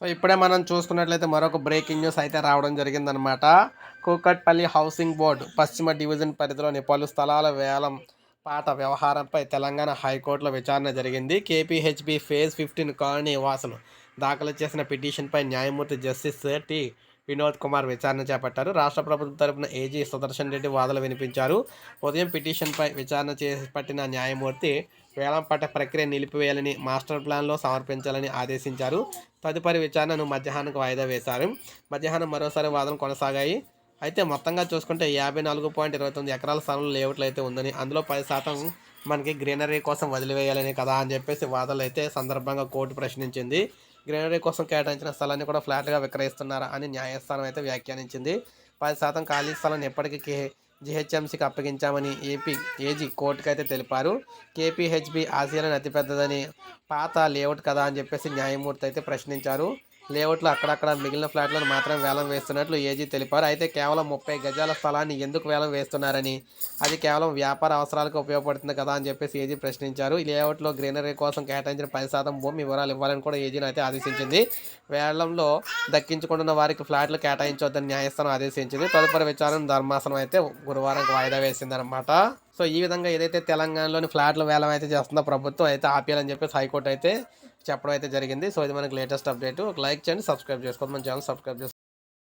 So ఇప్పుడే మనం చూసుకున్నట్లయితే మరొక బ్రేకింగ్ న్యూస్ అయితే రావడం జరిగిందనమాట కూకట్పల్లి హౌసింగ్ బోర్డు పశ్చిమ డివిజన్ పరిధిలోని పలు స్థలాల వేలం పాట వ్యవహారంపై తెలంగాణ హైకోర్టులో విచారణ జరిగింది. కేపీహెచ్బి ఫేజ్ ఫిఫ్టీన్ కాలనీ వాసులు దాఖలు చేసిన పిటిషన్పై న్యాయమూర్తి జస్టిస్ టి వినోద్ కుమార్ విచారణ చేపట్టారు. రాష్ట్ర ప్రభుత్వం తరపున ఏజీ సుదర్శన్ రెడ్డి వాదనలు వినిపించారు. ఉదయం పిటిషన్పై విచారణ చేపట్టిన న్యాయమూర్తి వేలంపాట ప్రక్రియ నిలిపివేయాలని మాస్టర్ ప్లాన్లో సమర్పించాలని ఆదేశించారు. తదుపరి విచారణను మధ్యాహ్నానికి వాయిదా వేశారు. మధ్యాహ్నం మరోసారి వాదన కొనసాగాయి. అయితే మొత్తంగా చూసుకుంటే యాభై నాలుగు పాయింట్ ఇరవై తొమ్మిది ఎకరాల స్థలంలో లేఅవుట్లు అయితే ఉందని అందులో పది శాతం మనకి గ్రీనరీ కోసం వదిలివేయాలని కదా అని చెప్పేసి వాదనలు అయితే సందర్భంగా కోర్టు ప్రశ్నించింది. గ్రీనరీ కోసం కేటాయించిన స్థలాన్ని కూడా ఫ్లాట్గా విక్రయిస్తున్నారా అని న్యాయస్థానం అయితే వ్యాఖ్యానించింది. పది శాతం ఖాళీ స్థలాన్ని ఎప్పటికీ జిహెచ్ఎంసీకి అప్పగించామని ఏపీ ఏజీ కోర్టుకు అయితే తెలిపారు. కేపీహెచ్బి ఆసియాలోని అతిపెద్దదని పాత లేఅవుట్ కదా అని చెప్పేసి న్యాయమూర్తి అయితే ప్రశ్నించారు. లేఅవుట్లో అక్కడక్కడ మిగిలిన ఫ్లాట్లను మాత్రం వేలం వేస్తున్నట్లు ఏజీ తెలిపారు. అయితే కేవలం ముప్పై గజాల స్థలాన్ని ఎందుకు వేలం వేస్తున్నారని? అది కేవలం వ్యాపార అవసరాలకు ఉపయోగపడుతుంది కదా అని చెప్పేసి ఏజీ ప్రశ్నించారు. ఈ లేఅవుట్లో గ్రీనరీ కోసం కేటాయించిన పది శాతం భూమి వివరాలు ఇవ్వాలని కూడా ఏజీని అయితే ఆదేశించింది. వేలంలో దక్కించుకుంటున్న వారికి ఫ్లాట్లు కేటాయించొద్దని న్యాయస్థానం ఆదేశించింది. తదుపరి విచారణ ధర్మాసనం అయితే గురువారం వాయిదా వేసిందనమాట సో ఈ విధంగా ఏదైతే తెలంగాణలోని ఫ్లాట్ల వేలం అయితే చేస్తుందో ప్రభుత్వం అయితే ఆపేయాలని చెప్పేసి హైకోర్టు అయితే చెప్పడం అయితే జరిగింది. సో ఇది మనకి లేటెస్ట్ అప్డేట్ ఒక లైక్ చేయండి సబ్స్క్రైబ్ చేసుకోండి. మన ఛానల్ సబ్స్క్రైబ్ చేసుకోండి